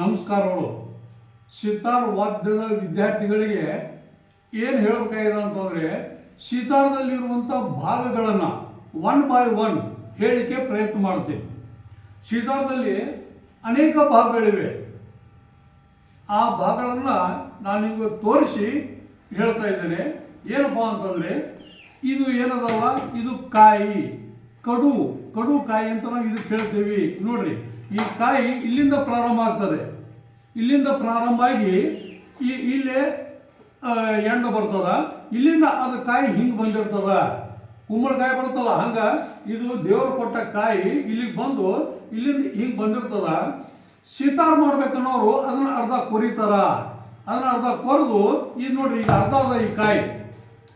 ನಮಸ್ಕಾರಗಳು. ಸಿತಾರ್ ವಾದ್ಯದ ವಿದ್ಯಾರ್ಥಿಗಳಿಗೆ ಏನು ಹೇಳಬೇಕಾಗಿದೆ ಅಂತಂದರೆ ಸಿತಾರದಲ್ಲಿರುವಂಥ ಭಾಗಗಳನ್ನು ಒನ್ ಬೈ ಒನ್ ಹೇಳಿಕೆ ಪ್ರಯತ್ನ ಮಾಡ್ತೀನಿ ಸಿತಾರದಲ್ಲಿ ಅನೇಕ ಭಾಗಗಳಿವೆ. ಆ ಭಾಗಗಳನ್ನು ನಾನು ನಿಮಗೆ ತೋರಿಸಿ ಹೇಳ್ತಾ ಇದ್ದೇನೆ. ಏನಪ್ಪ ಅಂತಂದರೆ, ಇದು ಏನದಲ್ಲ? ಇದು ಕಾಯಿ. ಕಡು ಕಡು ಕಾಯಿ ಅಂತ ನಾವು ಇದಕ್ಕೆ ಹೇಳ್ತೀವಿ. ನೋಡ್ರಿ, ಈ ಕಾಯಿ ಇಲ್ಲಿಂದ ಪ್ರಾರಂಭ ಆಗ್ತದೆ. ಇಲ್ಲಿಂದ ಪ್ರಾರಂಭ ಆಗಿ ಈ ಇಲ್ಲಿ ಎಣ್ಣು ಬರ್ತದ. ಇಲ್ಲಿಂದ ಅದು ಕಾಯಿ ಹಿಂಗೆ ಬಂದಿರ್ತದ. ಕುಂಬಳಕಾಯಿ ಬರುತ್ತಲ್ಲ, ಹಂಗ ಇದು ದೇವ್ರು ಕೊಟ್ಟ ಕಾಯಿ ಇಲ್ಲಿಗೆ ಬಂದು ಇಲ್ಲಿಂದ ಹಿಂಗೆ ಬಂದಿರ್ತದ. ಸಿತಾರ್ ಮಾಡ್ಬೇಕನ್ನೋರು ಅದನ್ನ ಅರ್ಧ ಕೊರಿತಾರ. ಅದನ್ನ ಅರ್ಧ ಕೊರೆದು ಇದು ನೋಡ್ರಿ ಈಗ ಅರ್ಧ ಅದ ಈ ಕಾಯಿ.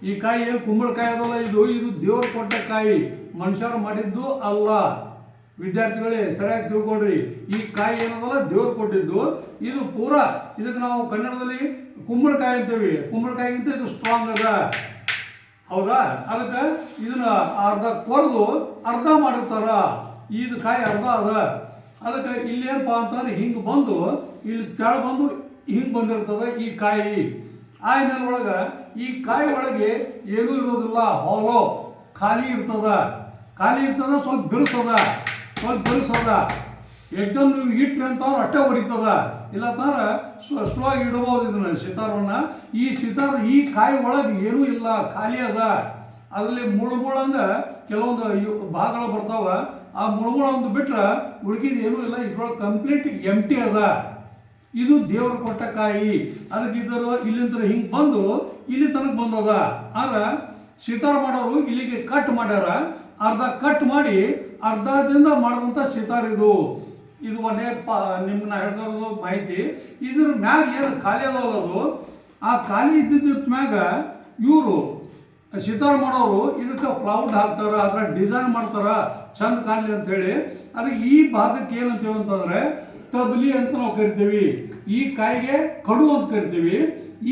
ಈ ಕಾಯಿ ಏನು ಕುಂಬಳಕಾಯಿ ಅದಲ್ಲ ಇದು? ಇದು ದೇವ್ರು ಕೊಟ್ಟ ಕಾಯಿ. ಮನುಷ್ಯರು ಮಾಡಿದ್ದು ಅಲ್ಲ. ವಿದ್ಯಾರ್ಥಿಗಳೇ, ಸರಿಯಾಗಿ ತಿಳ್ಕೊಳ್ರಿ. ಈ ಕಾಯಿ ಏನದಲ್ಲ, ದೇವ್ರು ಕೊಟ್ಟಿದ್ದು. ಇದು ಪೂರಾ, ಇದಕ್ಕೆ ನಾವು ಕನ್ನಡದಲ್ಲಿ ಕುಂಬಳಕಾಯಿ ಅಂತೀವಿ ಕುಂಬಳಕಾಯಿಗಿಂತ ಇದು ಸ್ಟ್ರಾಂಗ್ ಅದ. ಹೌದಾ? ಅದಕ್ಕೆ ಇದನ್ನ ಅರ್ಧ ಕೊರೆದು ಅರ್ಧ ಮಾಡಿರ್ತಾರ. ಇದು ಕಾಯಿ ಅರ್ಧ ಅದ. ಅದಕ್ಕೆ ಇಲ್ಲಿ ಏನಪ್ಪ ಅಂತಂದ್ರೆ ಹಿಂಗೆ ಬಂದು, ಇಲ್ಲಿ ಕೆಳ ಬಂದು ಹಿಂಗೆ ಬಂದಿರ್ತದೆ ಈ ಕಾಯಿ. ಆಯ್ಮೇಲೆ ಒಳಗೆ ಈ ಕಾಯಿ ಒಳಗೆ ಏನೂ ಇರೋದಿಲ್ಲ. ಹಾಲೋ ಖಾಲಿ ಇರ್ತದ. ಖಾಲಿ ಇರ್ತದ, ಸ್ವಲ್ಪ ಬಿರುಸದ. ಸ್ವಲ್ಪ ಬಿರುಸದ ಎಕ್ದಮ್ ನೀವು ಇಟ್ರಿ ಅಂತಂದ್ರೆ ಅಟ್ಟೆ ಹೊಡಿತದ. ಇಲ್ಲ ಅಂತಂದ್ರೆ ಸ್ಲೋ ಆಗಿ ಇಡಬಹುದು ಇದನ್ನ ಸಿತಾರವನ್ನ. ಈ ಸಿತಾರ ಈ ಕಾಯಿ ಒಳಗೆ ಏನೂ ಇಲ್ಲ, ಖಾಲಿ ಅದ. ಅದರಲ್ಲಿ ಮುಳು ಮುಳಂಗ ಕೆಲವೊಂದು ಭಾಗಗಳು ಬರ್ತಾವ. ಆ ಮುಳುಗುಳ ಒಂದು ಬಿಟ್ರೆ ಉಳ್ಕಿದ ಏನೂ ಇಲ್ಲ, ಇದ್ರೊಳಗೆ ಕಂಪ್ಲೀಟ್ ಎಂಟಿ ಅದ. ಇದು ದೇವರು ಕೊಟ್ಟ ಕಾಯಿ. ಅದಕ್ಕೆ ಇದ್ದರು ಇಲ್ಲಿಂದ ಹಿಂಗೆ ಬಂದು ಇಲ್ಲಿ ತನಕ ಬಂದದ. ಆದ್ರೆ ಸಿತಾರ ಮಾಡೋರು ಇಲ್ಲಿಗೆ ಕಟ್ ಮಾಡ್ಯಾರ. ಅರ್ಧ ಕಟ್ ಮಾಡಿ ಅರ್ಧದಿಂದ ಮಾಡಿದಂಥ ಸಿತಾರ್ ಇದು. ಇದು ಒಂದೇ ನಿಮ್ಗೆ ನಾ ಮಾಹಿತಿ. ಇದ್ರ ಮ್ಯಾಗ ಏನು ಖಾಲಿ ಅದು? ಆ ಖಾಲಿ ಇದ್ದಿದ್ದ ಮ್ಯಾಗ ಇವರು ಸಿತಾರ್ ಮಾಡೋರು ಇದಕ್ಕೆ ಪ್ಲೌಡ್ ಹಾಕ್ತಾರ, ಅದರ ಡಿಸೈನ್ ಮಾಡ್ತಾರ, ಚಂದ ಕಾಣಲಿ ಹೇಳಿ ಅದಕ್ಕೆ ಈ ಭಾಗಕ್ಕೆ ಏನಂತೀವಿ ಅಂತಂದ್ರೆ ತಬ್ಲಿ ಅಂತ ನಾವು ಕರಿತೀವಿ. ಈ ಕಾಯಿಗೆ ಕಡು ಅಂತ ಕರಿತೀವಿ.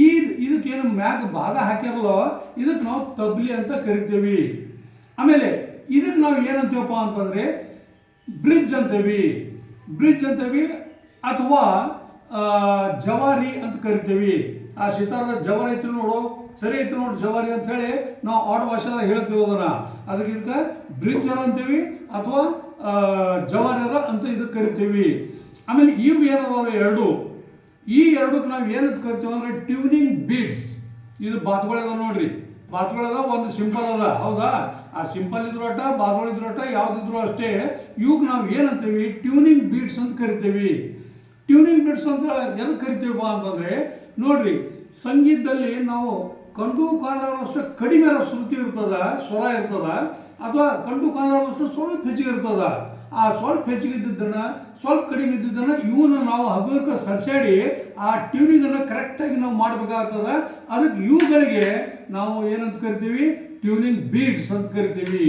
ಈ ಇದಕ್ಕೇನು ಮ್ಯಾಗ ಭಾಗ ಹಾಕಿರಲ್ಲೋ ಇದಕ್ಕೆ ನಾವು ತಬ್ಲಿ ಅಂತ ಕರಿತೀವಿ. ಆಮೇಲೆ ಇದಕ್ಕೆ ನಾವು ಏನಂತೀವಪ್ಪ ಅಂತಂದ್ರೆ ಬ್ರಿಡ್ಜ್ ಅಂತೀವಿ. ಬ್ರಿಡ್ಜ್ ಅಂತೀವಿ ಅಥವಾ ಜವಾರಿ ಅಂತ ಕರಿತೀವಿ. ಆ ಸಿತಾರದ ಜವಾರಿ ಐತಿ ನೋಡು, ಸರಿ ಐತಿ ನೋಡು ಜವಾರಿ ಅಂತ ಹೇಳಿ ನಾವು ಆಡ ಭಾಷೆದಾಗ ಹೇಳ್ತೀವಿ ಅದನ್ನ. ಅದಕ್ಕಿಂತ ಬ್ರಿಡ್ಜರ್ ಅಂತೀವಿ ಅಥವಾ ಜವಾರಿ ಜವಾರಿಯರ ಅಂತ ಇದಕ್ಕೆ ಕರಿತೀವಿ. ಆಮೇಲೆ ಇವು ಏನದಾವ ಎರಡು. ಈ ಎರಡಕ್ಕೆ ನಾವು ಏನಂತ ಕರಿತೀವಿ ಅಂದ್ರೆ ಟ್ಯೂನಿಂಗ್ ಬೀಡ್ಸ್. ಇದು ಬಾತ್ಗಳದ ನೋಡ್ರಿ. ಬಾತ್ಗಳದ ಒಂದು ಸಿಂಪಲ್ ಅದ ಹೌದಾ? ಆ ಸಿಂಪಲ್ ಇದ್ರು ಅಟ್ಟ ಬಾತುಗಳು ಇದ್ರು ಅಟ್ಟ ಯಾವ್ದಿದ್ರು ಅಷ್ಟೇ. ಇವಾಗ ನಾವು ಏನಂತೀವಿ ಟ್ಯೂನಿಂಗ್ ಬೀಟ್ಸ್ ಅಂತ ಕರಿತೀವಿ. ಟ್ಯೂನಿಂಗ್ ಬೀಟ್ಸ್ ಅಂತ ಎದಕ್ಕೆ ಕರಿತೀವಪ್ಪ ಅಂತಂದ್ರೆ, ನೋಡ್ರಿ, ಸಂಗೀತದಲ್ಲಿ ನಾವು ಕಂಡು ಕಾಣಲಾರಷ್ಟು ಕಡಿಮೆ ಶ್ರುತಿ ಇರ್ತದ, ಸ್ವರ ಇರ್ತದ, ಅಥವಾ ಕಂಡು ಕಾಣಲಾರಷ್ಟು ಸ್ವಲ್ಪ ಹೆಚ್ಚಿಗೆ ಇರ್ತದ. ಆ ಸ್ವಲ್ಪ ಹೆಚ್ಚಿಗೆ ಇದ್ದಿದ್ದನ್ನು, ಸ್ವಲ್ಪ ಕಡಿಮೆ ಇದ್ದಿದ್ದನ್ನ ಇವನ್ನ ನಾವು ಹಗುರಕ್ಕೆ ಸರ್ಸಾಡಿ ಆ ಟ್ಯೂನಿಂಗ್ ಅನ್ನು ಕರೆಕ್ಟಾಗಿ ನಾವು ಮಾಡಬೇಕಾಗ್ತದ. ಅದಕ್ಕೆ ಇವುಗಳಿಗೆ ನಾವು ಏನಂತ ಕರಿತೀವಿ? ಟ್ಯೂನಿಂಗ್ ಬೀಡ್ಸ್ ಅಂತ ಕರಿತೀವಿ.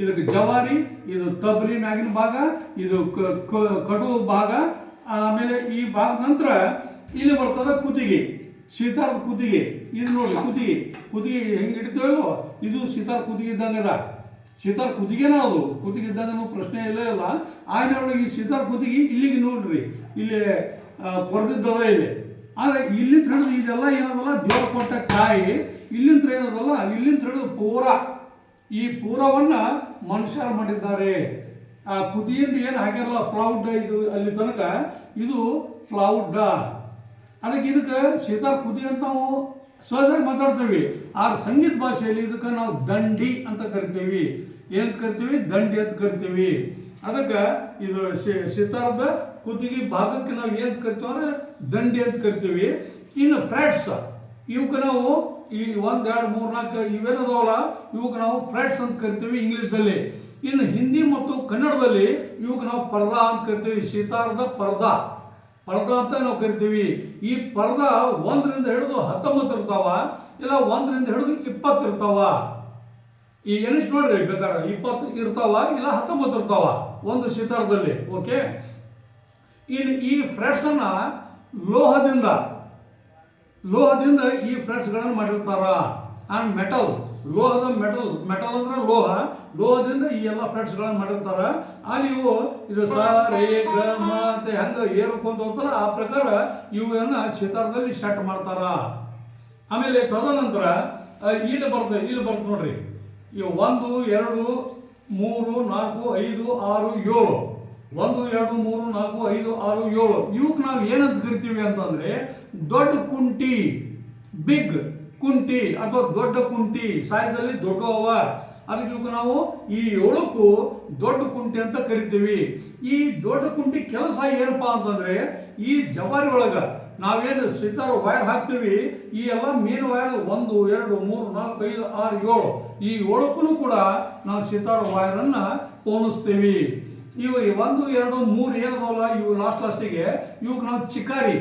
ಇದಕ್ಕೆ ಜವಾರಿ, ಇದು ತಬರಿ ಮ್ಯಾಗಿನ ಭಾಗ, ಇದು ಕಡು ಭಾಗ, ಆಮೇಲೆ ಈ ಭಾಗ ನಂತರ ಇಲ್ಲಿ ಬರ್ತದ ಕುತ್ತಿಗೆ ಸೀತಾರದ ಕುತ್ತಿಗೆ ಇದು ನೋಡಿ ಕುತ್ತಿಗೆ ಕುತ್ತಿಗೆ ಹೆಂಗೆ ಇಡ್ತೇವೋ ಇದು ಸೀತಾರ ಕುತ್ತಿಗೆ ಇದ್ದಂಗದ ಅದ. ಸೀತಾರ ಕುತ್ತಿಗೆನ ಅದು. ಕುತ್ತಿಗೆ ಇದ್ದಂಗೆ ಪ್ರಶ್ನೆ ಇಲ್ಲೇ ಇಲ್ಲ. ಆಗಿನ ಒಳಗೆ ಈ ಸೀತಾರ ಕುತ್ತಿಗೆ ಇಲ್ಲಿಗೆ ನೋಡ್ರಿ. ಇಲ್ಲಿ ಕೊರೆದಿದ್ದದ ಇಲ್ಲಿ. ಆದರೆ ಇಲ್ಲಿ ಹಿಡಿದು ಇದೆಲ್ಲ ಏನದಲ್ಲ? ದೇವ್ರ ಕೊಟ್ಟ ಕಾಯಿ. ಇಲ್ಲಿಂದ ಏನದಲ್ಲ ಇಲ್ಲಿಂದ ಹಿಡಿದು ಪೂರ. ಈ ಪೂರವನ್ನ ಮನುಷ್ಯರು ಮಾಡಿದ್ದಾರೆ. ಆ ಕುದಿಯಿಂದ ಏನು ಹಾಕಿರಲ್ಲ ಫ್ಲೌಡ್ ಇದು ಅಲ್ಲಿ ತನಕ, ಇದು ಫ್ಲೌಡ್. ಅದಕ್ಕೆ ಇದಕ್ಕೆ ಸೀತಾರ್ ಕುದಿ ಅಂತ ನಾವು ಸಹಜವಾಗಿ ಮಾತಾಡ್ತೀವಿ. ಆ ಸಂಗೀತ ಭಾಷೆಯಲ್ಲಿ ಇದಕ್ಕೆ ನಾವು ದಂಡಿ ಅಂತ ಕರಿತೀವಿ. ಏನಂತ ಕರಿತೀವಿ? ದಂಡಿ ಅಂತ ಕರಿತೀವಿ. ಅದಕ್ಕೆ ಇದು ಸಿತಾರದ ಕುತ್ತಿಗೆ ಭಾಗಕ್ಕೆ ನಾವು ಏನು ಕರಿತೀವಿ ಅಂದರೆ ದಂಡಿ ಅಂತ ಕರಿತೀವಿ. ಇನ್ನು ಫ್ರ್ಯಾಟ್ಸ್ ಇವಕ್ಕೆ ನಾವು ಈ ಒಂದ್, ಎರಡು, ಮೂರ್, ನಾಲ್ಕು ಇವೇನದಾವಲ್ಲ ಇವಕ್ಕೆ ನಾವು ಫ್ರೆಟ್ಸ್ ಅಂತ ಕರಿತೀವಿ ಇಂಗ್ಲಿಷ್ದಲ್ಲಿ. ಇನ್ನು ಹಿಂದಿ ಮತ್ತು ಕನ್ನಡದಲ್ಲಿ ಇವಕ್ಕೆ ನಾವು ಪರ್ದಾ ಅಂತ ಕರಿತೀವಿ ಸೀತಾರದ ಪರ್ದಾ. ಪರ್ದಾ ಅಂತ ನಾವು ಕರಿತೀವಿ. ಈ ಪರ್ದಾ ಒಂದರಿಂದ ಹಿಡಿದು ಹತ್ತೊಂಬತ್ತು ಇರ್ತಾವ, ಇಲ್ಲ ಒಂದರಿಂದ ಹಿಡಿದು ಇಪ್ಪತ್ತು ಇರ್ತಾವ. ಈ ಎಣಿಸ್ ನೋಡ್ರಿ ಬೇಕಾದ್ರೆ, ಇಪ್ಪತ್ತು ಇರ್ತಾವ, ಇಲ್ಲ ಹತ್ತೊಂಬತ್ತು ಇರ್ತಾವ ಒಂದು ಸಿತಾರದಲ್ಲಿ ಓಕೆ? ಇಲ್ಲಿ ಈ ಫ್ರೆಟ್ಸನ್ನು ಲೋಹದಿಂದ ಲೋಹದಿಂದ ಈ ಫ್ರೆಟ್ಸ್ಗಳನ್ನು ಮಾಡಿರ್ತಾರ. ಆ್ಯಂಡ್ ಮೆಟಲ್ ಲೋಹದ ಮೆಟಲ್ ಮೆಟಲ್ ಅಂದ್ರೆ ಲೋಹ, ಲೋಹದಿಂದ ಈ ಎಲ್ಲ ಫ್ಲೆಟ್ಸ್ಗಳನ್ನು ಮಾಡಿರ್ತಾರ. ಅಲ್ಲಿ ಇವು ಇದು ಸ, ರೇ, ಗ ಅಂತ ಹೆಂಗ ಏರ್ಕೊಂತ ಹೋಗ್ತಾರ ಆ ಪ್ರಕಾರ ಇವುಗಳನ್ನ ಸಿತಾರದಲ್ಲಿ ಸೆಟ್ ಮಾಡ್ತಾರ. ಆಮೇಲೆ ತದನಂತರ ಇಲ್ಲಿ ಬರ್ತದೆ ಇಲ್ಲಿ ಬರ್ತದೆ ನೋಡ್ರಿ. ಈ ಒಂದು, ಎರಡು, ಮೂರು, ನಾಲ್ಕು, ಐದು, ಆರು, ಏಳು. ಒಂದು, ಎರಡು, ಮೂರು, ನಾಲ್ಕು, ಐದು, ಆರು, ಏಳು. ಇವಕ್ಕೆ ನಾವು ಏನಂತ ಕರಿತೀವಿ ಅಂತಂದ್ರೆ ದೊಡ್ಡ ಕುಂಟಿ, ಬಿಗ್ ಕುಂಟಿ ಅಥವಾ ದೊಡ್ಡ ಕುಂಟಿ ಸೈಜಲ್ಲಿ ದೊಡ್ಡ ಅವ ಅದಕ್ಕೆ ಇವಕ್ಕೆ ನಾವು ಈ ಏಳಕ್ಕೂ ದೊಡ್ಡ ಕುಂಟಿ ಅಂತ ಕರಿತೀವಿ. ಈ ದೊಡ್ಡ ಕುಂಟಿ ಕೆಲಸ ಏನಪ್ಪಾ ಅಂತಂದ್ರೆ ಈ ಜವಾರಿ ಒಳಗ ನಾವೇನು ಸಿತಾರ ವೈರ್ ಹಾಕ್ತೀವಿ. ಈ ಎಲ್ಲ ಮೀನು ವೈರ್ ಒಂದು, ಎರಡು, ಮೂರು, ನಾಲ್ಕು, ಐದು, ಆರು, ಏಳು. ಈ ಏಳಕ್ಕೂ ಕೂಡ ನಾವು ಸಿತಾರ ವೈರನ್ನ ಪೋಣಿಸ್ತೀವಿ. ಇವು ಒಂದು, ಎರಡು, ಮೂರು ಏನದಲ್ಲ ಇವು ಲಾಸ್ಟ್ ಲಾಸ್ಟಿಗೆ ಇವಕ್ಕೆ ನಾವು ಚಿಕಾರಿ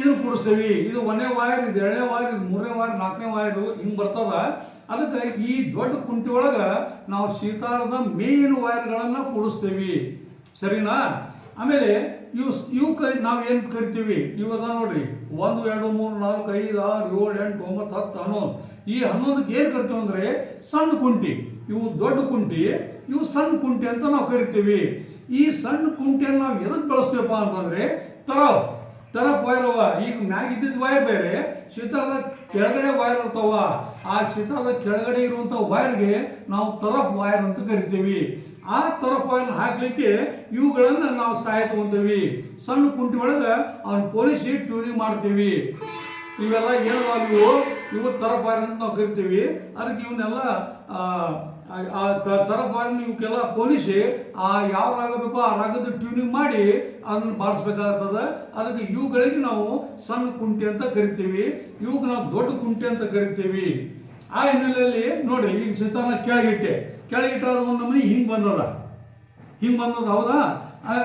ಇದು ಕೂಡಿಸ್ತೀವಿ. ಇದು ಒಂದನೇ ವಾಯರ್ ಇದು ಎರಡನೇ ವಾಯರ್ ಇದು ಮೂರನೇ ವಾಯರ್ ನಾಲ್ಕನೇ ವಾಯರ್ ಹಿಂಗ್ ಬರ್ತದ. ಅದಕ್ಕೆ ಈ ದೊಡ್ಡ ಕುಂಟಿ ಒಳಗ ನಾವು ಸೀತಾರದ ಮೇನ್ ವೈರ್ಗಳನ್ನ ಕೂಡಿಸ್ತೀವಿ. ಸರಿನಾ? ಆಮೇಲೆ ಇವು ಇವಕ್ಕೆ ನಾವು ಏನು ಕರಿತೀವಿ? ಇವಾಗ ನೋಡ್ರಿ. ಒಂದು, ಎರಡು, ಮೂರು, ನಾಲ್ಕು, ಐದು, ಆರು, ಏಳು, ಎಂಟು, ಒಂಬತ್ತು, ಹತ್ತು, ಹನ್ನೊಂದು. ಈ ಹನ್ನೊಂದಕ್ಕೆ ಏನು ಕರಿತೀವಿ ಅಂದ್ರೆ ಸಣ್ಣ ಕುಂಟಿ. ಇವು ದೊಡ್ಡ ಕುಂಟಿ. ಇವು ಸಣ್ಣ ಕುಂಟೆ ಅಂತ ನಾವು ಕರಿತೀವಿ. ಈ ಸಣ್ಣ ಕುಂಟೆಯನ್ನು ನಾವು ಎದಕ್ಕೆ ಬಳಸ್ತೀವಪ್ಪ ಅಂತಂದ್ರೆ ತರವ್ ತರಕ್ ವೈರ್ ಅವ ಈಗ ಮ್ಯಾಗ ಇದ್ದಿದ್ದ ವೈರ್ ಬೇರೆ, ಶೀತಲದ ಕೆಳಗಡೆ ವೈರ್ ಇರ್ತಾವ. ಆ ಶೀತಲದ ಕೆಳಗಡೆ ಇರುವಂತ ವೈರ್ಗೆ ನಾವು ತರಪ್ ವೈರ್ ಅಂತ ಕರಿತೀವಿ. ಆ ತರಪ್ ವೈರ್ ಹಾಕಲಿಕ್ಕೆ ಇವುಗಳನ್ನು ನಾವು ಸಹಾಯ ತಗೊಂತೀವಿ. ಸಣ್ಣ ಕುಂಟಿ ಒಳಗೆ ಅವ್ನ ಪೊಲೀಸ್ ಟ್ಯೂನಿಂಗ್ ಮಾಡ್ತೀವಿ. ಇವೆಲ್ಲ ಏನಾದ್ರು ಇವು? ಇವು ತರಪ್ ವೈರ್ ಅಂತ ನಾವು ಕರಿತೀವಿ. ಅದಕ್ಕೆ ಇವನ್ನೆಲ್ಲ ಆ, ದರ ಬಾರಿ ಇವಕ್ಕೆಲ್ಲ ಪೊಲೀಸ್ ಆ ಯಾವ ರಾಗ ಬೇಕೋ ಆ ರಾಗದ ಟ್ಯೂನಿಂಗ್ ಮಾಡಿ ಅದನ್ನು ಬಾರಿಸ್ಬೇಕಾಗ್ತದೆ. ಅದಕ್ಕೆ ಇವುಗಳಿಗೆ ನಾವು ಸಣ್ಣ ಕುಂಟೆ ಅಂತ ಕರಿತೀವಿ. ಇವುಗೆ ನಾವು ದೊಡ್ಡ ಕುಂಟೆ ಅಂತ ಕರಿತೀವಿ. ಆ ಹಿನ್ನೆಲೆಯಲ್ಲಿ ನೋಡಿ ಈಗ ಸಿತಾನ ಕೆಳಗಿಟ್ಟೆ. ಕೆಳಗಿಟ್ಟಾದ ಒಂದು ನಮೂನಿ ಹಿಂಗೆ ಬಂದದ. ಹಿಂಗೆ ಬಂದದ ಹೌದಾ?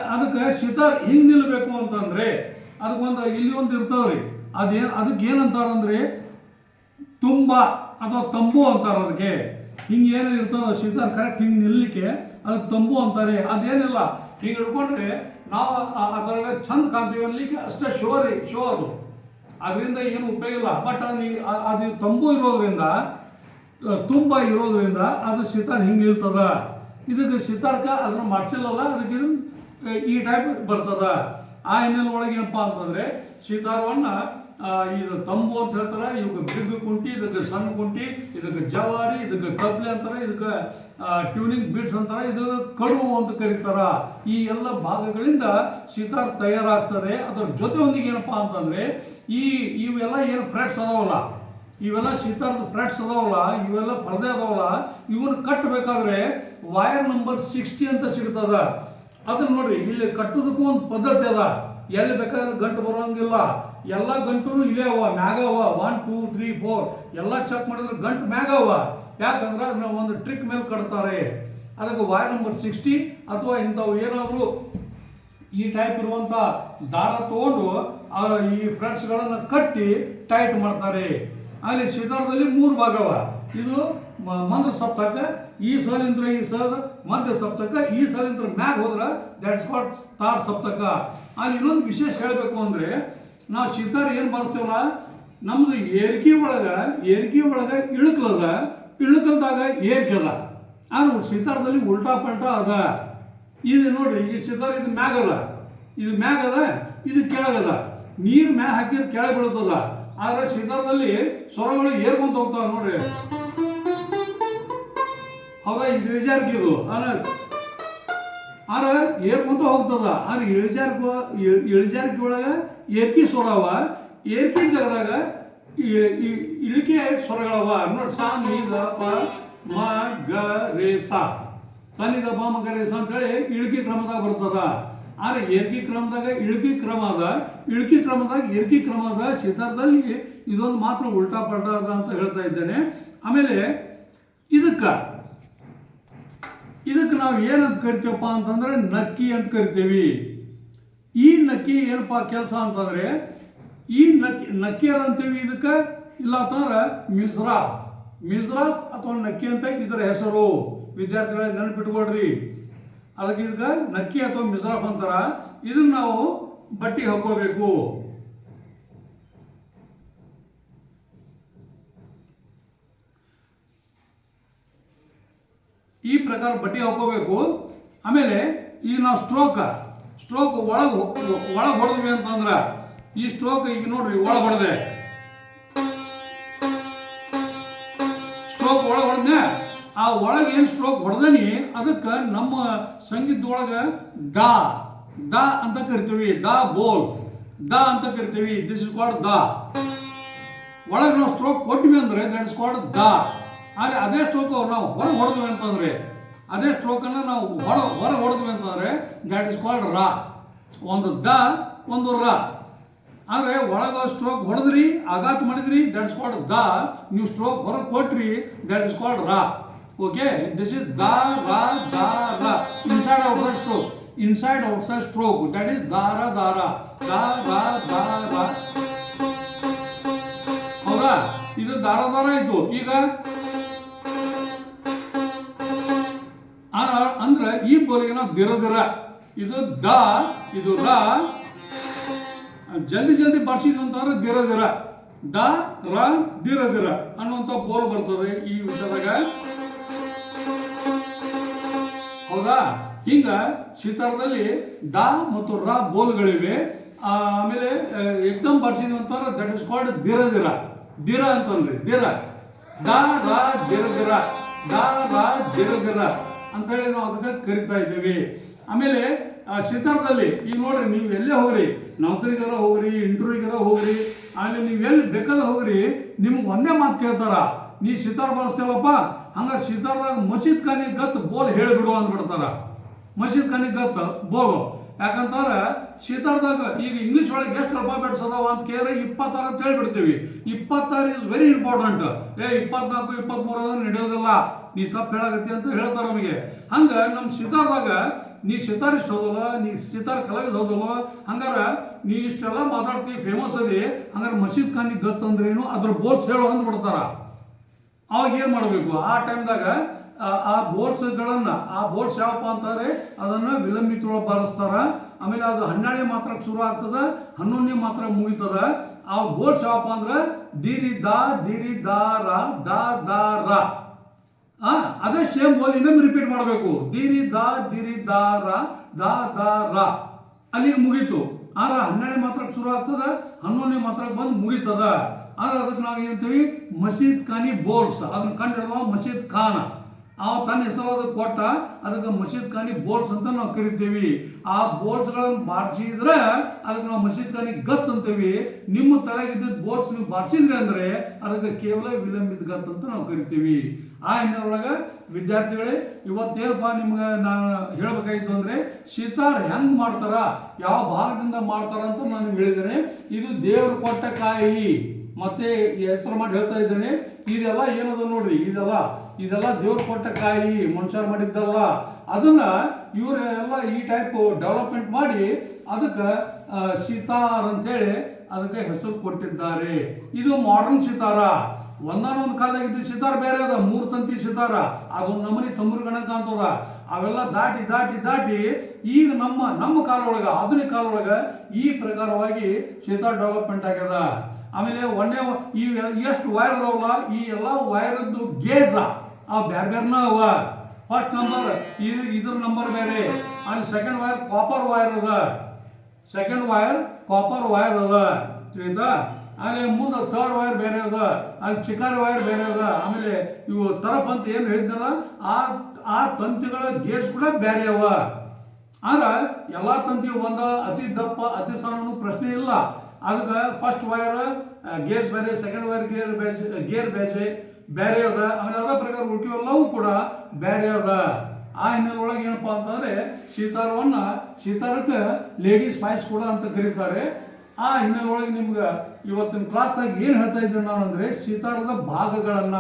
ಅದಕ್ಕೆ ಸಿತಾರ್ ಹಿಂಗೆ ನಿಲ್ಲಬೇಕು ಅಂತಂದರೆ ಅದಕ್ಕೊಂದು ಇಲ್ಲಿ ಒಂದು ಇರ್ತಾವ್ರಿ. ಅದೇನು ಅದಕ್ಕೆ ಏನಂತಾರಂದ್ರೆ ತುಂಬ ಅಥವಾ ತಂಬು ಅಂತಾರೆ ಅದಕ್ಕೆ. ಹಿಂಗೆ ಏನು ಇರ್ತದ ಸೀತಾರ್ ಕರೆಕ್ಟ್ ಹಿಂಗೆ ನಿಲ್ಲಕ್ಕೆ ಅದಕ್ಕೆ ತಂಬು ಅಂತಾರೆ. ಅದೇನಿಲ್ಲ. ಹಿಂಗೆ ಹಿಡ್ಕೊಂಡ್ರೆ ನಾವು ಅದ್ರಾಗ ಚಂದ ಕಾಣ್ತೀವಿ ಅನ್ಲಿಕ್ಕೆ ಅಷ್ಟೇ ಶೋ ರೀ ಶೋ ಅದು. ಅದರಿಂದ ಏನು ಉಪಯೋಗ ಇಲ್ಲ. ಬಟ್ ಅದು ಅದು ತಂಬು ಇರೋದ್ರಿಂದ ತುಂಬ ಇರೋದ್ರಿಂದ ಅದು ಸೀತಾರ್ ಹಿಂಗೆ ನಿಲ್ತದ. ಇದಕ್ಕೆ ಸೀತಾರ್ಕ ಅದನ್ನು ಮಾಡಿಸಿಲ್ಲಲ್ಲ, ಅದಕ್ಕೆ ಈ ಟೈಪ್ ಬರ್ತದ. ಆ ಹಿನ್ನೆಲೆ ಒಳಗೆ ಏನಪ್ಪ ಅಂತಂದ್ರೆ ಸಿತಾರವನ್ನ ಇದು ತಂಬು ಅಂತ ಹೇಳ್ತಾರೆ ಇವಕ್ಕೆ ಬಿಗ್ ಕುಂಟಿ, ಇದಕ್ಕೆ ಸಣ್ಣ ಕುಂಟಿ, ಇದಕ್ಕೆ ಜವಾರಿ, ಇದಕ್ಕೆ ಕಬ್ಲೆ ಅಂತಾರೆ, ಇದಕ್ಕೆ ಟ್ಯೂನಿಂಗ್ ಬೀಟ್ಸ್ ಅಂತಾರೆ, ಇದು ಕಡುವು ಅಂತ ಕರೀತಾರ. ಈ ಎಲ್ಲ ಭಾಗಗಳಿಂದ ಸಿತಾರ್ ತಯಾರಾಗ್ತದೆ. ಅದರ ಜೊತೆ ಒಂದಿಗೆ ಏನಪ್ಪಾ ಅಂತಂದ್ರೆ, ಈ, ಇವೆಲ್ಲ ಏನು ಫ್ರೆಟ್ಸ್ ಅದಾವಲ್ಲ? ಇವೆಲ್ಲ ಸಿತಾರದ ಫ್ರೆಟ್ಸ್ ಅದಾವಲ್ಲ? ಇವೆಲ್ಲ ಪರದೆ ಅದಾವಲ್ಲ? ಇವನ್ನ ಕಟ್ಟಬೇಕಾದ್ರೆ ವೈರ್ ನಂಬರ್ ಸಿಕ್ಸ್ಟಿ ಅಂತ ಸಿಗ್ತದ. ಅದನ್ನ ನೋಡ್ರಿ ಇಲ್ಲಿ ಕಟ್ಟೋದಕ್ಕೂ ಒಂದು ಪದ್ಧತಿ ಅದ. ಎಲ್ಲಿ ಬೇಕಾದ್ರೆ ಗಂಟು ಬರೋಂಗಿಲ್ಲ. ಎಲ್ಲ ಗಂಟು ಇಲ್ಲೇ ಅವ, ಮ್ಯಾಗ ಅವ. ಒನ್ ಟೂ ತ್ರೀ ಫೋರ್ ಎಲ್ಲ ಚೆಕ್ ಮಾಡಿದ್ರೆ ಗಂಟು ಮ್ಯಾಗ ಅವ. ಯಾಕಂದ್ರೆ ಅದನ್ನ ಒಂದು ಟ್ರಿಕ್ ಮೇಲೆ ಕಟ್ತಾರೆ. ಅದಕ್ಕೆ ವಾಯ್ ನಂಬರ್ ಸಿಕ್ಸ್ಟಿ ಅಥವಾ ಇಂಥವು ಏನಾದರೂ ಈ ಟೈಪ್ ಇರುವಂತ ದಾರ ತಗೊಂಡು ಈ ಫ್ರೆಂಡ್ಸ್ಗಳನ್ನು ಕಟ್ಟಿ ಟೈಟ್ ಮಾಡ್ತಾರೆ. ಅಲ್ಲಿ ಸಿತಾರದಲ್ಲಿ ಮೂರು ಭಾಗವ ಇದು ಮಂದ್ರ ಸಪ್ತಕ, ಈ ಸಾಲಿಂದ್ರ ಈ ಸಾಲ, ಮಧ್ಯ ಸಪ್ತಕ, ಈ ಸಾಲಿಂದ್ರ ಮ್ಯಾಗ ಹೋದ್ರೆ ದಟ್ಸ್ ಸ್ಪಾಟ್ ತಾರ್ ಸಪ್ತಕ. ಅಲ್ಲಿ ಇನ್ನೊಂದು ವಿಶೇಷ ಹೇಳಬೇಕು ಅಂದ್ರೆ ನಾವು ಸಿತಾರ ಏನು ಬರ್ತೀವಲ್ಲ ನಮ್ಮದು ಏರ್ಕಿ ಒಳಗೆ ಏರ್ಕಿ ಒಳಗೆ ಇಳುಕಲದ, ಇಳುಕಲ್ದಾಗ ಏರ್ಕೆಲ್ಲ ಆದ್ರೆ ಸಿತಾರದಲ್ಲಿ ಉಲ್ಟಾ ಪಲ್ಟಾ ಅದ. ಇದು ನೋಡ್ರಿ, ಈ ಸಿತಾರ ಇದು ಮ್ಯಾಗಲ್ಲ ಇದು ಮ್ಯಾಗದ ಇದು ಕೆಳಗದ ನೀರು ಮ್ಯಾಗ ಹಾಕಿದ್ರೆ ಕೆಳಗೆ ಬೀಳ್ತದ. ಆದ್ರೆ ಸಿತಾರದಲ್ಲಿ ಸ್ವರಗಳು ಏರ್ಕೊಂತ ಹೋಗ್ತಾವ ನೋಡ್ರಿ. ಹೌದಾ? ಇದು ಇಳಿಜಾರ್ಕ್ ಇದು. ಆದ್ರೆ ಆದ್ರೆ ಏರ್ಕೊಂತ ಹೋಗ್ತದ. ಆದ್ರೆ ಇಳಿಜಾರ್ಕ ಇಳಿಜಾರ್ಕಿ ಒಳಗ ಏರ್ಕಿ ಸ್ವರ ಅವ ಏರ್ಕಿ ಜಗದಾಗ ಇಳಿಕೆ ಸ್ವರಗಳವ. ನೋಡಿ, ಸಾ, ನಿ ದ ಪ, ಮ, ಗ, ರೇ, ಸಾ. ಸಾ, ನಿ ದ ಪ, ಮ, ಗ, ರೇ, ಸಾ ಅಂತೇಳಿ ಇಳಿಕೆ ಕ್ರಮದಾಗ ಬರ್ತದ. ಆದ್ರೆ ಏರ್ಕಿ ಕ್ರಮದಾಗ ಇಳಿಕೆ ಕ್ರಮ ಅದ. ಇಳಿಕೆ ಕ್ರಮದಾಗ ಏರ್ಕಿ ಕ್ರಮ ಅದ. ಸಿದ್ಧಾರ್ಥದಲ್ಲಿ ಇದೊಂದು ಮಾತ್ರ ಉಲ್ಟಾ ಪಟ್ಟ ಅದ ಅಂತ ಹೇಳ್ತಾ ಇದ್ದೇನೆ. ಆಮೇಲೆ ಇದಕ್ಕ, ಇದಕ್ಕೆ ನಾವು ಏನಂತ ಕರಿತೀವಪ್ಪ ಅಂತಂದ್ರೆ ನಕ್ಕಿ ಅಂತ ಕರಿತೀವಿ. ಈ ನಕ್ಕಿ ಏನಪ್ಪ ಕೆಲಸ ಅಂತಂದರೆ, ಈ ನಕ್ಕಿ, ನಕ್ಕಿಯರ್ ಅಂತೀವಿ ಇದಕ್ಕೆ ಇಲ್ಲ ಅಂತಂದ್ರೆ ಮಿಸ್ರಾ ಮಿಸ್ರಾ ಅಥವಾ ನಕ್ಕಿ ಅಂತ ಇದರ ಹೆಸರು. ವಿದ್ಯಾರ್ಥಿಗಳಿಗೆ ನೆನಪಿಟ್ಕೊಳ್ರಿ. ಅದಕ್ಕೆ ಇದಕ್ಕೆ ನಕ್ಕಿ ಅಥವಾ ಮಿಸ್ರಾಫ್ ಅಂತಾರ. ಇದನ್ನು ನಾವು ಬಟ್ಟಿ ಹಾಕೋಬೇಕು. ಈ ಪ್ರಕಾರ ಬಟ್ಟಿ ಹಾಕೋಬೇಕು. ಆಮೇಲೆ ಈ ನಾವು ಸ್ಟ್ರೋಕ ಸ್ಟ್ರೋಕ್ ಒಳಗೆ ಒಳಗೆ ಹೊಡೆದ್ವಿ ಅಂತಂದ್ರೆ ಈ ಸ್ಟ್ರೋಕ್ ಈಗ ನೋಡ್ರಿ ಒಳಗೆ ಹೊಡೆದೆ. ಸ್ಟ್ರೋಕ್ ಒಳಗೆ ಹೊಡೆದ್ನೆ. ಆ ಒಳಗೆ ಏನು ಸ್ಟ್ರೋಕ್ ಹೊಡೆದನಿ? ಅದಕ್ಕೆ ನಮ್ಮ ಸಂಗೀತದೊಳಗೆ ದಾ. ದಾ ಅಂತ ಕರಿತೀವಿ. ದಾ ಬೋಲ್. ದಾ ಅಂತ ಕರಿತೀವಿ. ದಿಸ್ ಇಸ್ ಕಾಲ್ಡ್ ದಾ. ಒಳಗೆ ನಾವು ಸ್ಟ್ರೋಕ್ ಕೊಟ್ವಿ ಅಂದ್ರೆ ದಟ್ ಇಸ್ ಕಾಲ್ಡ್ ದ. ಆದರೆ ಅದೇ ಸ್ಟ್ರೋಕ್ ನಾವು ಹೊರಗೆ ಹೊಡೆದ್ವಿ ಅಂತಂದ್ರೆ ಅದೇ ಸ್ಟ್ರೋಕನ್ನು ನಾವು ಹೊರ ಹೊರ ಹೊಡೆದ್ವಿ ಅಂತಂದ್ರೆ ದ್ಯಾಟ್ ಇಸ್ ಕಾಲ್ಡ್ ರಾ. ಒಂದು ದ, ಒಂದು ರ. ಆದರೆ ಒಳಗೆ ಸ್ಟ್ರೋಕ್ ಹೊಡೆದ್ರಿ, ಆಘಾತ ಮಾಡಿದ್ರಿ ದಟ್ ಇಸ್ ಕಾಲ್ಡ್ ದ. ನೀವು ಸ್ಟ್ರೋಕ್ ಹೊರಗೆ ಕೊಟ್ರಿ that is called Ra. Okay this is the, ರಾ, ದ, ರ. Inside outside stroke inside outside stroke that is ದಾರ ದಾರ ದ ಹೌದಾ? ಇದು ದಾರ ದಾರ ಇತ್ತು. ಈಗ ಅಂದ್ರೆ ಈ ಬೋಲಿಗೆ ನಾವು ದಿರ ದಿರ. ಇದು ದ, ಇದು ರ. ಜಲ್ದಿ ಜಲ್ದಿ ಬರ್ಸಿದ್ವಿ ಅಂತಂದ್ರೆ ದಿರ ದಿರ. ದ, ರ, ದಿರ ದಿರ ಅನ್ನುವಂಥ ಬೋಲ್ ಬರ್ತದೆ ಈ ವಿಷಯದಾಗ. ಹೌದಾ? ಹಿಂಗ ಸಿತಾರದಲ್ಲಿ ದ ಮತ್ತು ರ ಬೋಲ್ಗಳಿವೆ. ಆಮೇಲೆ ಎಕ್ದಮ್ ಬರ್ಸಿದ್ವಿ ಅಂತಂದ್ರೆ ದಟ್ ಇಸ್ ಕಾಲ್ಡ್ ದಿರ ದಿರ. ದಿರ ಅಂತಂದ್ರೆ ದಿರ. ದ, ರ, ದಿರ ದಿರ. ದ, ರ, ದಿರ ದಿರ. ಅಂತೇಳಿ ನಾವು ಅದಕ್ಕೆ ಕರಿತಾ ಇದ್ದೀವಿ. ಆಮೇಲೆ ಆ, ಸಿತಾರದಲ್ಲಿ ಈಗ ನೋಡ್ರಿ ನೀವು ಎಲ್ಲೇ ಹೋಗ್ರಿ ನೌಕರಿಗಾರ ಹೋಗ್ರಿ ಇಂಟರ್ವ್ಯೂಗಾರ ಹೋಗ್ರಿ ಆಮೇಲೆ ನೀವು ಎಲ್ಲಿ ಬೇಕಾದ್ರೆ ಹೋಗ್ರಿ ನಿಮ್ಗೆ ಒಂದೇ ಮಾತು ಕೇಳ್ತಾರ ನೀ ಸಿತಾರ ಬಳಸ್ತೇವಪ್ಪ ಹಂಗಾರೆ ಸಿತಾರದಾಗ ಮಸೀದ್ ಖಾನಿ ಗತ್ ಬೋಲ್ ಹೇಳಿಬಿಡು ಅಂದ್ಬಿಡ್ತಾರ. ಮಸೀದ್ ಖಾನಿ ಗತ್ ಬೋಲು. ಯಾಕಂತಂದ್ರೆ ಸಿತಾರ್ದಾಗ ಈಗ ಇಂಗ್ಲೀಷ್ ಒಳಗೆ ಎಷ್ಟು ಅಲ್ಫಾಬೆಟ್ಸ್ ಅದಾವ ಅಂತ ಕೇಳಿದ್ರೆ ಇಪ್ಪತ್ತಾರು ಅಂತ ಹೇಳಿಬಿಡ್ತೀವಿ. ಇಪ್ಪತ್ತಾರು ಇಸ್ ವೆರಿ ಇಂಪಾರ್ಟೆಂಟ್ ಏ, ಇಪ್ಪತ್ನಾಲ್ಕು, ಇಪ್ಪತ್ಮೂರು ಅದನ್ನು ನಡೆಯೋದಿಲ್ಲ. ನೀ ತಪ್ಪು ಹೇಳಾಗತ್ತೆ ಅಂತ ಹೇಳ್ತಾರೆ ನಮಗೆ. ಹಂಗೆ ನಮ್ಮ ಸೀತಾರದಾಗ ನೀ ಸಿತಾರಿಸ್ಟ್ ಹೋದಲ್ಲ, ನೀ ಸಿತಾರ ಕಲಾವಿದ ಹೋದಲ್ಲ, ಹಂಗಾರ ನೀ ಇಷ್ಟೆಲ್ಲ ಮಾತಾಡ್ತೀವಿ ಫೇಮಸ್ ಅದಿ, ಹಂಗಾರೆ ಮಸೀದ್ ಖಾನಿ ಗತ್ ಅಂದ್ರೇನು ಅದ್ರ ಬೋಲ್ಸ್ ಹೇಳು ಅಂದ್ಬಿಡ್ತಾರ ಅವಾಗ ಏನು ಮಾಡಬೇಕು? ಆ ಟೈಮ್ದಾಗ ಆ ಬೋರ್ಡ್ಸ್ಗಳನ್ನು ಆ ಬೋರ್ಡ್ಸ್ ಯಾವಪ್ಪ ಅಂತಾರೆ? ಅದನ್ನು ವಿಲಂಬಿತೊಳಗೆ ಬಾರಿಸ್ತಾರ. ಆಮೇಲೆ ಅದು ಹನ್ನೆರಡನೇ ಮಾತ್ರಕ್ಕೆ ಶುರು ಆಗ್ತದೆ, ಹನ್ನೊಂದನೇ ಮಾತ್ರ ಮುಗಿತದ. ಆ ಬೋರ್ಡ್ಸ್ ಯಾವಪ್ಪ ಅಂದ್ರೆ ದಿರಿ ದಾ ದಿರಿ ದಾ ರಾ ದಾ ದಾ ಆ, ಅದೇ ಸೇಮ್ ಗೋಲ್ ಇನ್ನೊಮ್ಮೆ ರಿಪೀಟ್ ಮಾಡಬೇಕು. ದಿರಿ ದಾ ದಿರಿ ದಾ ರಾ ದಾ ದಾ ರ. ಅಲ್ಲಿಗೆ ಮುಗೀತು. ಆದ್ರೆ ಹನ್ನೆರಡನೇ ಮಾತ್ರಕ್ಕೆ ಶುರು ಆಗ್ತದ, ಹನ್ನೊಂದನೇ ಮಾತ್ರಕ್ಕೆ ಬಂದು ಮುಗೀತದ. ಆದ್ರೆ ಅದಕ್ಕೆ ನಾವು ಏನಂತೀವಿ ಮಸೀದ್ ಖಾನಿ ಬೋಲ್ಸ್ ಅದನ್ನ ಕಂಡಿರುವ ಮಸೀದ್ ಖಾನ. ಅವ ತನ್ನ ಹೆಸರು ಅದಕ್ಕೆ ಕೊಟ್ಟ ಅದಕ್ಕೆ ಮಸೀದ್ ಖಾನಿ ಬೋಲ್ಸ್ ಅಂತ ನಾವು ಕರಿತೀವಿ. ಆ ಬೋಲ್ಸ್ಗಳನ್ನು ಬಾರಿಸಿದ್ರೆ ಅದಕ್ಕೆ ನಾವು ಮಸೀದ್ ಖಾನಿ ಗತ್ ಅಂತೀವಿ. ನಿಮ್ಮ ತಲೆಗಿದ್ದ ಬೋಲ್ಸ್ ನೀವು ಬಾರಿಸಿದ್ರೆ ಅಂದ್ರೆ ಅದಕ್ಕೆ ಕೇವಲ ವಿಲಂಬಿತ ಗತ್ ಅಂತ ನಾವು ಕರಿತೀವಿ. ಆ ಹಿನ್ನೆಲೆಯೊಳಗೆ ವಿದ್ಯಾರ್ಥಿಗಳೇ, ಇವತ್ತೇನಪ್ಪ ನಿಮ್ಗೆ ನಾನು ಹೇಳ್ಬೇಕಾಗಿತ್ತು ಅಂದ್ರೆ ಸಿತಾರ್ ಹೆಂಗ್ ಮಾಡ್ತಾರ, ಯಾವ ಭಾಗದಿಂದ ಮಾಡ್ತಾರ ಅಂತ ನಾನು ಹೇಳಿದ್ದೇನೆ. ಇದು ದೇವರು ಕೊಟ್ಟ ಕಾಯಿ. ಮತ್ತೆ ಎಚ್ಚರ ಮಾಡಿ ಹೇಳ್ತಾ ಇದ್ದೇನೆ. ಇದೆಲ್ಲ ಏನದ ನೋಡ್ರಿ, ಇದೆಲ್ಲ ಇದೆಲ್ಲ ದೇವ್ರು ಕೊಟ್ಟ ಕಾಯಿ ಮನುಷ್ಯರು ಮಾಡಿದ್ದಲ್ಲ. ಅದನ್ನ ಇವರೆಲ್ಲ ಈ ಟೈಪ್ ಡೆವಲಪ್ಮೆಂಟ್ ಮಾಡಿ ಅದಕ್ಕೆ ಸಿತಾರ್ ಅಂತೇಳಿ ಅದಕ್ಕೆ ಹೆಸರು ಕೊಟ್ಟಿದ್ದಾರೆ. ಇದು ಮಾಡರ್ನ್ ಸಿತಾರ. ಒಂದಾನೊಂದು ಕಾಲದಾಗ ಇದ್ದ ಸಿತಾರ ಬೇರೆ ಅದ, ಮೂರು ತಂತಿ ಸಿತಾರ. ಅದೊಂದು ನಮನಿ ತಮ್ಮರು ಗಣಕ ಅಂತದ. ಅವೆಲ್ಲ ದಾಟಿ ದಾಟಿ ದಾಟಿ ಈಗ ನಮ್ಮ ನಮ್ಮ ಕಾಲ ಒಳಗ ಆಧುನಿಕ ಕಾಲ ಒಳಗ ಈ ಪ್ರಕಾರವಾಗಿ ಸಿತಾರ್ ಡೆವಲಪ್ಮೆಂಟ್ ಆಗ್ಯದ. ಆಮೇಲೆ ಒಂದೇ, ಈ ಎಷ್ಟು ವೈರ್ ಅದಾವಲ್ಲ ಈ ಎಲ್ಲ ವೈರದ್ದು ಗೇಜ. ಆ ಬ್ಯಾರೆ ಬ್ಯಾರ್ನ ಅವ. ಫಸ್ಟ್ ನಂಬರ್ ಇದು ಇದ್ರ ನಂಬರ್ ಬೇರೆ. ಅಲ್ಲಿ ಸೆಕೆಂಡ್ ವೈರ್ ಕಾಪರ್ ವೈರ್ ಅದ. ಸೆಕೆಂಡ್ ವೈರ್ ಕಾಪರ್ ವೈರ್ ಅದ. ತಿಳಿತಾ ಆಮೇಲೆ ಮುಂದೆ ಥರ್ಡ್ ವೈರ್ ಬೇರೆ ಅದ. ಅಲ್ಲಿ ಚಿಕಾರಿ ವೈರ್ ಬೇರೆ ಅದ. ಆಮೇಲೆ ಇವು ತರಪ್ ಅಂತ ಏನು ಹೇಳಿದ್ನಲ್ಲ, ಆ ಆ ತಂತಿಗಳ ಗೇಜ್ ಕೂಡ ಬೇರೆ ಅವ. ಆದ್ರೆ ಎಲ್ಲ ತಂತಿ ಒಂದ, ಅತಿ ದಪ್ಪ, ಅತಿ ಸಣ್ಣ ಪ್ರಶ್ನೆ ಇಲ್ಲ. ಅದಕ್ಕೆ ಫಸ್ಟ್ ವೈರ್ ಗೇಜ್ ಬೇರೆ ಸೆಕೆಂಡ್ ವೈರ್ ಗೇರ್ ಬೇಜ್ ಗೇರ್ ಬೇಜೆ. ಬೇರೆ ಅದ ಆಮೇಲೆ ಅದ ಪ್ರಕಾರ ಉಳ್ಕಿವೆಲ್ಲವೂ ಕೂಡ ಬೇರೆ ಅದ ಆ ಹಿನ್ನೆಲೆಯೊಳಗೆ ಏನಪ್ಪ ಅಂತಂದ್ರೆ ಸೀತಾರವನ್ನ ಸೀತಾರಕ್ಕೆ ಲೇಡೀಸ್ ವಾಯ್ಸ್ ಕೂಡ ಅಂತ ಕರೀತಾರೆ. ಆ ಹಿನ್ನೆಲೆಯೊಳಗೆ ನಿಮ್ಗೆ ಇವತ್ತಿನ ಕ್ಲಾಸ್ದಾಗ ಏನು ಹೇಳ್ತಾ ಇದ್ದೀನಿ ನಾನು ಅಂದ್ರೆ ಸೀತಾರದ ಭಾಗಗಳನ್ನ.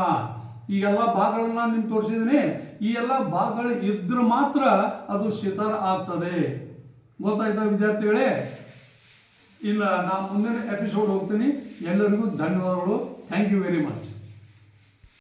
ಈ ಎಲ್ಲ ಭಾಗಗಳನ್ನ ನಿಮ್ಗೆ ತೋರಿಸಿದ್ದೀನಿ ಈ ಎಲ್ಲ ಭಾಗಗಳು ಇದ್ರೆ ಮಾತ್ರ ಅದು ಸೀತಾರ ಆಗ್ತದೆ. ಗೊತ್ತಾಯ್ತಾ ವಿದ್ಯಾರ್ಥಿಗಳೇ? ಇಲ್ಲ ನಾನು ಮುಂದಿನ ಎಪಿಸೋಡ್ ಹೋಗ್ತೀನಿ. ಎಲ್ಲರಿಗೂ ಧನ್ಯವಾದಗಳು. Thank you very much